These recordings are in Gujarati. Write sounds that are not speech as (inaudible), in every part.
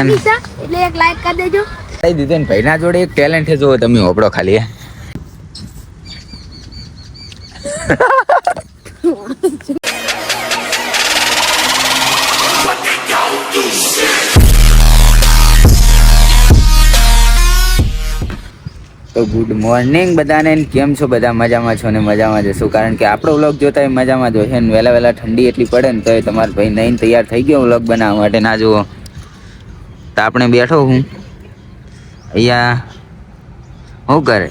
હે ને એટલે એક લાઈક કરી દેજો. કહી દીધું ને ભાઈના જોડે એક ટેલેન્ટ છે જો તમે હોપડો ખાલી તો ગુડ મોર્નિંગ બધાને કેમ છો બધા? મજામાં છો ને મજામાં જશો કારણ કે આપણો વ્લોગ જોતા મજામાં જ હોય છે ને વહેલા વહેલા ઠંડી એટલી પડે ને તો તમારો ભાઈ નહીં તૈયાર થઈ ગયો વ્લોગ બનાવવા માટે. ના જુઓ. આપણે બેઠો હું. અહીંયા શું કરે?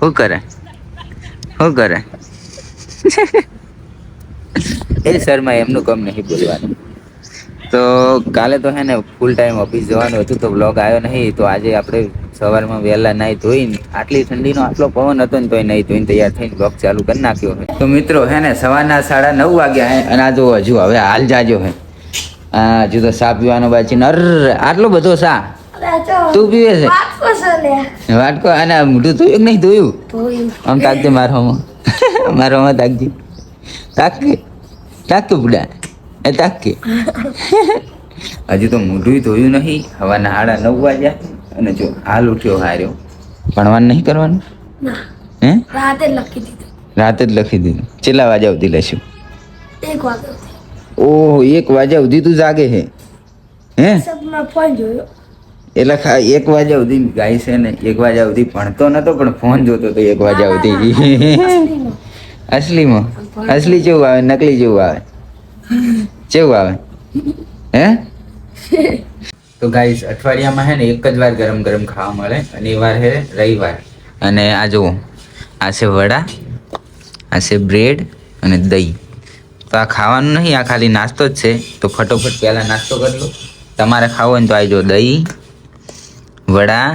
શું કરે? શું કરે? એ શર્મા એમનું કામ નહીં બોલવાનું. તો કાલે તો હે ને ફૂલ ટાઈમ ઓફિસ જવાનું હતું તો બ્લોગ આવ્યો નહીં, તો આજે આપણે સવારમાં વહેલા નાહી ધોઈને આટલી ઠંડીનો આટલો પવન હતો ને તોય નહીં ધોઈને તૈયાર થઈને બ્લોગ ચાલુ કરી નાખ્યો તો મિત્રો, હે ને સવારના સાડા નવ વાગ્યા હે અને આ જો હજુ હવે હાલ જાજો હે. આ હજુ તો સા પીવાનો બાકી અર આટલો બધો સા. તું પીવે છે? વાટકો અને મોઢું ધોયું નહીં ધોયું? આમ તાકજે મારોમાં (laughs) મારોમાં તાકજે તાકે તાકે બુડા. એ તાકે (laughs) હજુ તો મોઢું ધોયું નહીં. હવાના સાડા નવ વાગ્યા. અને જો હાલ ઉઠ્યો હાર્યો. ભણવાનું નહીં કરવાનું? હે? રાતે લખી દીધું. રાતે જ લખી દીધું. ચેલા વાગ્યા સુધી લખ્યું એક વાગે ઓહો એક વાગ્યા સુધી તું જાગે છે હે? જોયો. એટલે એક વાગ્યા સુધી ગાય છે ને એક વાગ્યા સુધી ભણતો નતો પણ ફોન જોતો તો એક વાગ્યા સુધી. (laughs) અસલીમાં. અસલીમાં અસલી જેવું આવે નકલી જેવું આવે? જેવું આવે? હે? (laughs) તો ગાઈસ અઠવાડિયામાં હે ને એક જ વાર ગરમ ગરમ ખાવા મળે અને એ વાર હે રવિવાર. અને આ જુઓ આ છે વડા આ છે બ્રેડ અને દહીં. તો આ ખાવાનું નહીં, આ ખાલી નાસ્તો જ છે. તો ફટોફટ પહેલાં નાસ્તો કરી લો. તમારે ખાવો હોય ને આવી જો દહીં, વડા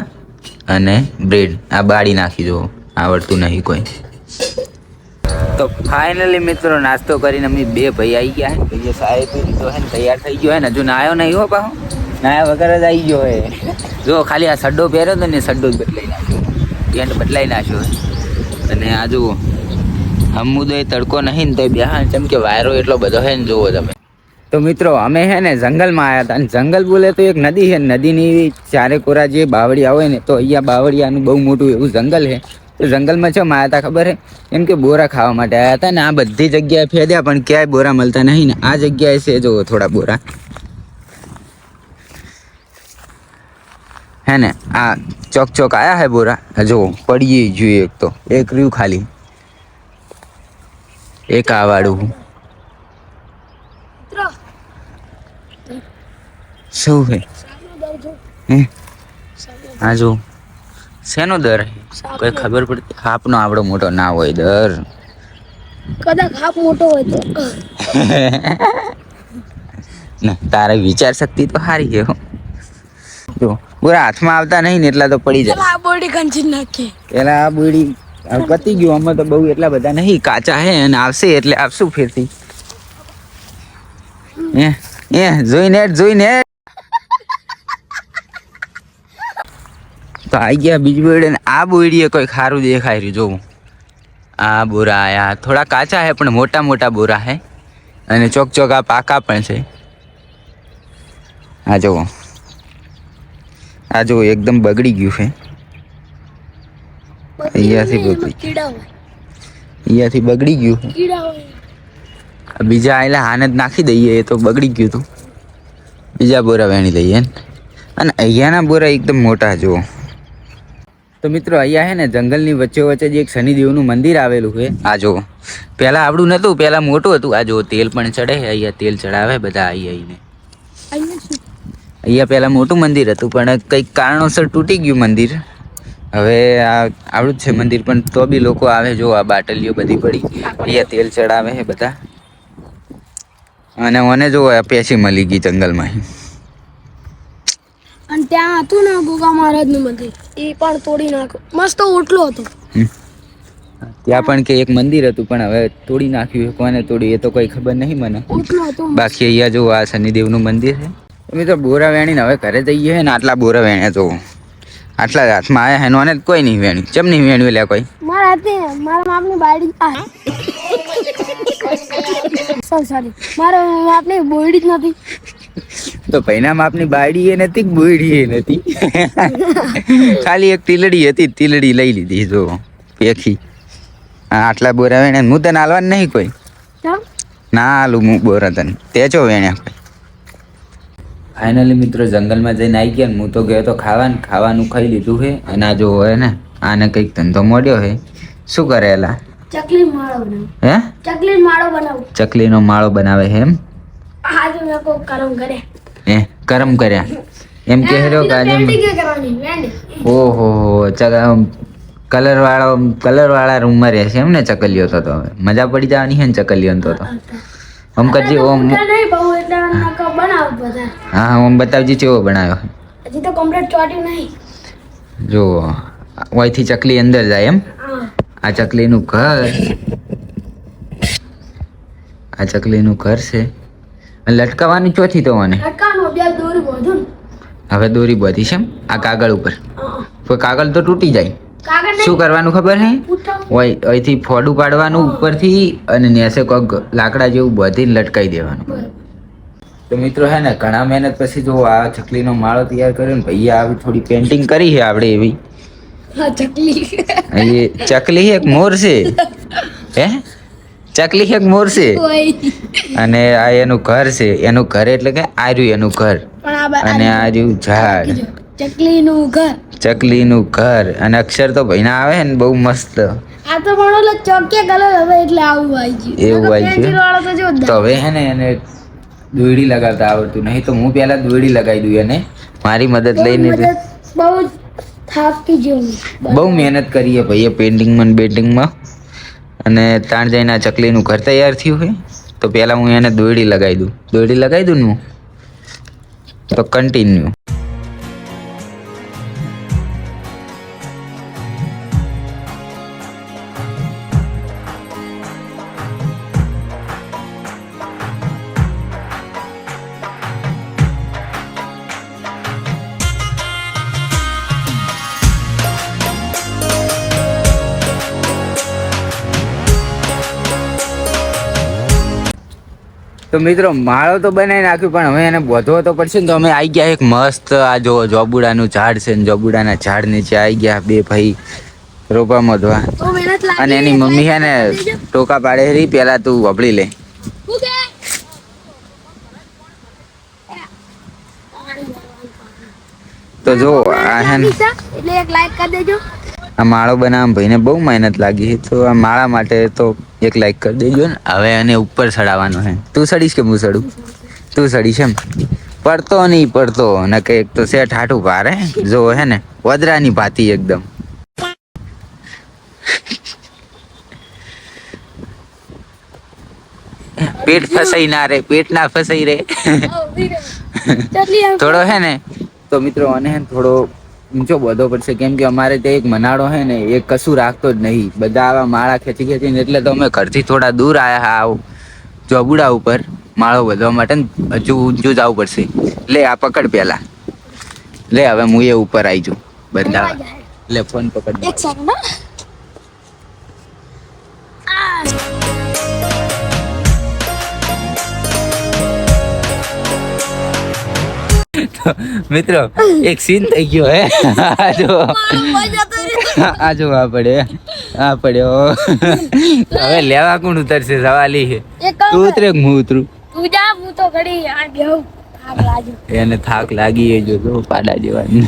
અને બ્રેડ. આ બાળી નાખી જુઓ આવડતું નહીં કોઈ. તો ફાઇનલી મિત્રો નાસ્તો કરીને અમે બે ભાઈ આવી ગયા હે. ભાઈએ સાહેબ પી લીધો ને, તૈયાર થઈ ગયો હે ને. હજુ નાયો નહીં હો પાહો. નાયા વગર જ આવી ગયો હે. જો ખાલી આ સડ્ડો પહેર્યો તો ને સડ્ડો જ બદલાઈ નાખ્યો. પેન્ટ બદલાઈ નાખ્યો અને આ જુઓ. હમુદો એ તડકો નહીં ને તો બિહાર જેમ કે વાયરો એટલો બધો છે ને, જુઓ તમે. તો મિત્રો, અમે હે ને જંગલમાં આવ્યા હતા. અને જંગલ બોલે તો એક નદી છે નદીની ચારે કોરા જે બાવળિયા હોય ને, તો અહીંયા બાવળિયાનું બહુ મોટું એવું જંગલ છે. તો જંગલમાં છે આવ્યા હતા ખબર છે? એમ કે બોરા ખાવા માટે આવ્યા હતા ને, આ બધી જગ્યાએ ફેદ્યા પણ ક્યાંય બોરા મળતા નહીં ને. આ જગ્યાએ છે જો થોડા બોરા. હે ને, આ ચોક ચોક આવ્યા હે બોરા? જો પડીએ જોઈએ એક તો. એક રહ્યું ખાલી. એક આ વાળું શું હે? હા જો. શેનો દર? કોઈ ખબર પડતી? હાપનો આપણો મોટો ના હોય દર. કદાચ હાફ મોટો હોય તો. (laughs) ના તારે વિચાર શક્તિ તો સારી છે જો પૂરા હાથમાં આવતા નહીં ને એટલા તો પડી જાય. આ બોડી કંચી નાખે. પેલા આ બોડી પતી ગયું, આમાં તો બહુ એટલા બધા નહીં, કાચા હે અને આવશે એટલે આપશું ફેરથી. એ એ જોઈને જોઈને તો આઈ ગયા બીજી બોયડે આ બોયડીએ કોઈ ખારું દેખાય રહ્યું, જોવું. આ બોરા આયા થોડા કાચા હે, પણ મોટા મોટા બોરા હે. અને ચોક ચોક આ પાકા પણ છે. આ જુઓ આ જુઓ એકદમ બગડી ગયું છે. અહીંયાથી બગડી. અહીંયાથી બગડી ગયું. બીજા આયલા હાને જ નાખી દઈએ એ તો બગડી ગયું હતું બીજા બોરા વેણી લઈએ અને અહીંયાના બોરા એકદમ મોટા જુઓ. તો મિત્રો અહીંયા છે ને જંગલની વચ્ચે વચ્ચે જે એક શનિદેવનું મંદિર આવેલું છે. આ જો પહેલાં આવડું નહોતું પહેલાં મોટું હતું. આ જો તેલ પણ ચડે અહીંયા તેલ ચડાવે બધા આવી આવીને અહીંયા અહીંયા પહેલાં મોટું મંદિર હતું પણ કંઈક કારણોસર તૂટી ગયું મંદિર. હવે આ આવડું જ છે મંદિર પણ તો બી લોકો આવે જો આ બાટલીઓ બધી પડી. અહીંયા તેલ ચડાવે છે બધા. અને મને જો પેસી મળી ગઈ જંગલમાં. અને ત્યાં હતું ને ગોગા મહારાજનું મંદિર એ પણ તોડી નાખો. મસ્ત ઓટલો હતો. ત્યાં પણ કે એક મંદિર હતું પણ હવે તોડી નાખ્યું કોને તોડ્યું એ તો કોઈ ખબર નહીં મને. બાકી અહીંયા જો આ શનિદેવનું મંદિર છે. અમે તો બોરા વેણીને હવે ઘરે જઈએ ને આટલા બોરા વેણ્યા જો આટલા જ હાથમાં. આયા છે નોને કોઈ નહીં વેણ્યું. ચમ નહીં વેણ્યું લે કોઈ? મારા હાથે મારા માપની બાયડી. આ. સોરી સોરી મારા માપની બોડી જ નથી. તો પૈના માપની બાડી એ નથી બોડી એ નથી. ખાલી એક તીલડી હતી તીલડી લઈ લીધી જો. પેખી. આટલા બોરા વેણ્યા હું તને હાલવાનું નહીં કોઈ? ના હાલું હું બોરા તને તે ચો વેણ્યા કોઈ? ફાઇનલી મિત્રો જંગલમાં જઈને આવી ગયા હું તો ગયો તો ખાવાનું ખાવાનું ખાઈ લીધું છે અને આ જોવો હે ને આને કંઈક ધંધો મોડ્યો હે. શું કરેલા ચકલી માળો બનાવ. હે? ચકલી માળો બનાવ. ચકલીનો માળો બનાવે છે એમ? આજે મેં કો કરમ કરે. એ કરમ કર્યા? એમ કે રહ્યો કે આજે ઓહો કલર વાળો કલર વાળા રૂમમાં રહેશે એમ ને ચકલીઓ તો તો હવે. મજા પડી જવાની છે ને ચકલીઓ તો તો. આમ કરજી ઓમ નહીં બહુ એટલે નકો બનાવ બધા. હા ઓમ બતાવજી કેવો બનાવ્યો. હજી તો કમ્પ્લીટ ચોટ્યું નહીં. જો ઓયથી ચકલી અંદર જાય એમ. આ ચકલીનું ઘર. આ ચકલીનું ઘર છે. લટકાવવાની ચોથી તો મને હવે દોરી બધી છે એમ આ કાગળ ઉપર. તો કાગળ તો તૂટી જાય. શું કરવાનું ખબર હે? અહીંથી ફોડું પાડવાનું ઉપરથી અને નેસે કોક લાકડા જેવું બધીને લટકાઈ દેવાનું. તો મિત્રો હે ને ઘણા મહેનત પછી જો આ ચકલીનો માળો તૈયાર કર્યો ને ભાઈ આવી થોડી પેન્ટિંગ કરી છે આપણે એવી. ચકલી. ચકલી એક મોર છે. હે? ચકલી એક મોર છે. અને આ એનું ઘર છે. એનું ઘર એટલે કે આર્યું એનું ઘર. અને આ રહ્યું ઝાડ. ચકલીનું ઘર. ચકલીનું ઘર. અને અક્ષર તો ભાઈના આવે ને બહુ મસ્ત. આ તો પણ ઓલો ચોકે કલર હવે એટલે આવું આવી ગયું. એવું આવી ગયું? તો હવે હે ને એને દોયડી લગાવતા આવડતું. નહીં તો હું પહેલા દોયડી લગાવી દઉં એને. મારી મદદ લઈને બહુ થાકી જેવું બહુ મહેનત કરીએ ભાઈએ પેઇન્ટિંગમાં બેટિંગમાં. અને તાણ જઈને આ ચકલીનું ઘર તૈયાર થયું હોય તો પહેલાં હું એને દોયડી લગાવી દઉં. દોયડી લગાવી દઉં ને હું? તો કન્ટિન્યુ મિત્રો માળો તો બનાવી નાખ્યું પણ હવે એને બધો તો પડશે ને તો અમે આવી ગયા એક મસ્ત આ જો જોબુડાનું ઝાડ છે ને જોબુડાના ઝાડ નીચે આવી ગયા બે ભાઈ રોપા મોધવા અને એની મમ્મી છે ને ટોકા પાડે રહી પેલા તું વપડી લે. તો જો આ હે ને. એટલે એક લાઈક કરી દેજો. આ માળો બનાવવા ભાઈને બહુ મહેનત લાગી છે. તો આ માળા માટે તો એક લાઈક કરી દેજો ને. હવે એને ઉપર ચડાવવાનો છે. તું સડીશ કે હું સડું? તું સડીશ એમ. પડતો નહીં પડતો. ને કે એક તો સેટ હાઠું ભારે. જો હે ને વદરાની ભાતી એકદમ. પેટ ફસાઈ ના રે પેટ ના ફસાઈ રે. (laughs) થોડો હે ને. તો મિત્રો અને થોડો ઊંચો બધો પડશે કેમ કે અમારે ત્યાં એક મનાડો હે ને એ કશું રાખતો જ નહીં. બધા આવા માળા ખેંચી ખેંચીને એટલે તો અમે ઘરથી થોડા દૂર આવ્યા હા આવ. ચોબુડા ઉપર માળો વધવા માટે હજુ ઊંચું જવું પડશે. લે આ પકડ પેલા. લે હવે હું એ ઉપર આવી જાઉં. બદલાવા લે ફોન પકડ. એક સેકન્ડ મિત્રો એક સીન થઈ ગયો હે? આ જો આ પડે આ પડ્યો હવે લેવા કોણ ઉતરશે? સવાલી છે. તું. ઉતરે હું ઉતરું? તું જા હું તો ઘડી આ બેહું. એને થાક લાગી એ જો જો પાડા જેવાની.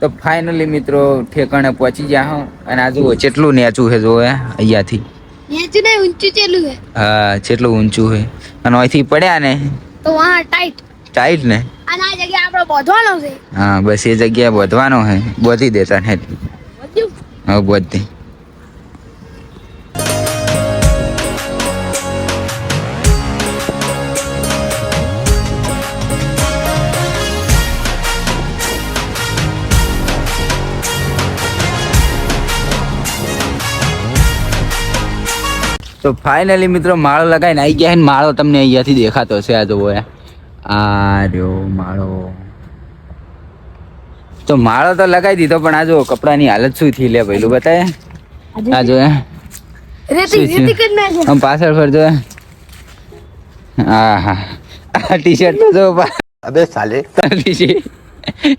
તો ફાઇનલી મિત્રો ઠેકાણે પહોંચી ગયા હો અને આ જુઓ કેટલું નેચું છે જો અહીંયાથી. નેચું નહીં ઊંચું ચેલું હે હા કેટલું ઊંચું છે. અને અહીંથી પડ્યા ને? તો વાહ ટાઈટ ટાઈટ ને? અને આ જગ્યા આપણો બોધવાનો છે. હા બસ એ જગ્યાએ બોધવાનો હે બોધી દેતા ને હા બોધી તો ફાઇનલી મિત્રો માળો લગાવીને આવી ગયા માળો તમને અહીંયાથી દેખાતો છે આ જોવો આ રહ્યો માળો. તો માળો તો લગાવી દીધો પણ આ જો કપડાની હાલત શું થઈ લે પેલું બતાય. આ જો આમ પાછળ ફરજો હા હા આ ટી શર્ટ તો જો અબે સાલે.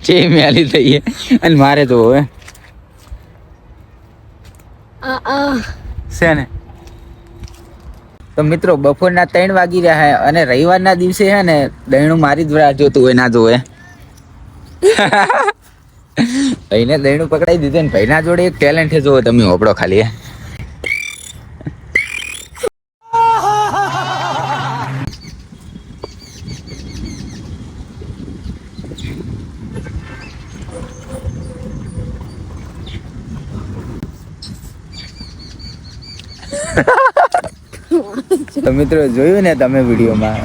છે મેલી થઈ. અને મારે તો હવે આ આ છે ને તો મિત્રો, બપોરના ત્રણ વાગી રહ્યા હે અને રવિવારના દિવસે હે ને, દહીણું મારી જ રાહ જોતું હોય, ના જોવે ભાઈને દહીણું પકડાઈ દીધું ને, ભાઈના જોડે એક ટેલેન્ટ છે જોવો તમે હોપડો ખાલી હે. તો મિત્રો જોયું ને તમે વિડીયોમાં?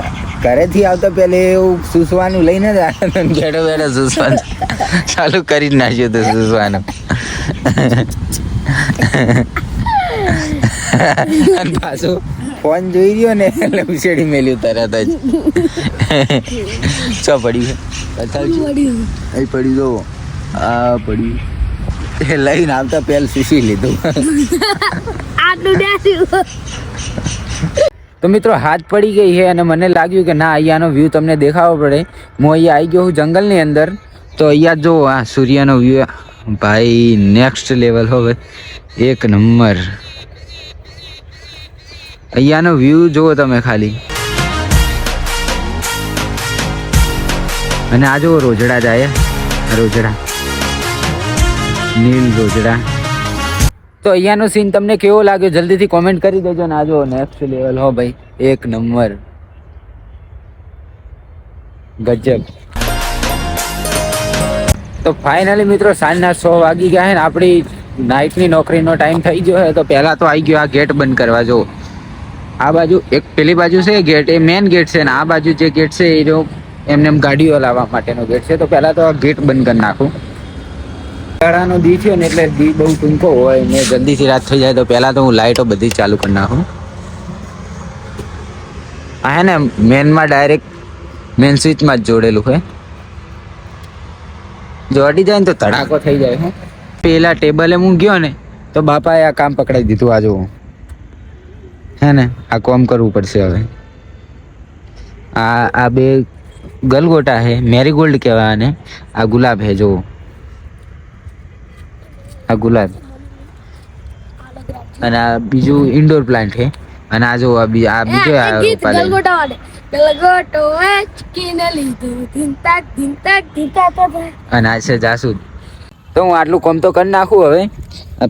ઘરેથી આવતો પેલે એવું સૂસવાનું લઈને જ ને બેઠો બેઠો સૂસવાનું. ચાલુ કરી જ નાખ્યું હતું સૂસવાનું. અને પાછું ફોન જોઈ રહ્યો ને એટલે ઉછેડી મેલ્યું તરત જ. ચો પડ્યું અહીં પડ્યું જો. આ પડ્યું એ લઈને આવતા પેલ સૂસી લીધું. આટલું તો મિત્રો હાથ પડી ગઈ છે અને મને લાગ્યું કે ના, અહીંયાનો વ્યૂ તમને દેખાવો પડે. હું અહીંયા આવી ગયો હું જંગલની અંદર. તો અહીંયા જો, આ સૂર્યનો વ્યૂ ભાઈ નેક્સ્ટ લેવલ હવે એક નંબર. અહીંયાનો વ્યૂ જુઓ તમે ખાલી. અને આ જુઓ રોજડા જાય રોજડા. નીલ રોજડા. તો અહીંયાનો સીન તમને કેવો લાગ્યો? જલ્દીથી કોમેન્ટ કરી દેજો ને આજો નેક્સ્ટ લેવલ હો ભાઈ, એક નંબર ગજબ. તો ફાઇનલી મિત્રો, સાંજના સો વાગી ગયા ને, આપણી નાઇટની નોકરીનો ટાઈમ થઈ ગયો છે. તો પહેલાં તો આવી ગયો આ ગેટ બંધ કરવા જો આ બાજુ, એક પેલી બાજુ છે ગેટ એ મેઇન ગેટ છે ને, આ બાજુ જે ગેટ છે એ એમને એમ ગાડીઓ લાવવા માટેનો ગેટ છે. તો પહેલાં તો આ ગેટ બંધ કરી નાખું. ઉનાળાનો દી થયો ને એટલે દી બહુ ટૂંકો હોય ને જલ્દીથી રાત થઈ જાય તો પહેલાં તો હું લાઇટો બધી ચાલુ કરી નાખું. આ હે ને મેનમાં ડાયરેક્ટ મેન સ્વિચમાં જ જોડેલું છે જો અડી જાય ને તો ધડાકો થઈ જાય હે. પેલા ટેબલે હું ગયો ને તો બાપાએ આ કામ પકડાઈ દીધું આ જુઓ. હે ને આ કોમ કરવું પડશે હવે. આ આ બે ગલગોટા છે મેરીગોલ્ડ કહેવાય આને. આ ગુલાબ છે જુઓ. આ ગુલાબ. અને આ બીજું ઇન્ડોર પ્લાન્ટ છે. અને આ જો આ બીજો આ બીજો. અને આ છે જાસૂદ. તો હું આટલું કોમ તો કરી નાખું હવે.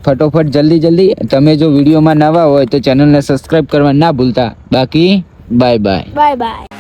ફટોફટ જલ્દી જલ્દી. તમે જો વિડીયોમાં નવા હોય તો ચેનલને સબસ્ક્રાઈબ કરવા ના ભૂલતા. બાકી બાય બાય બાય બાય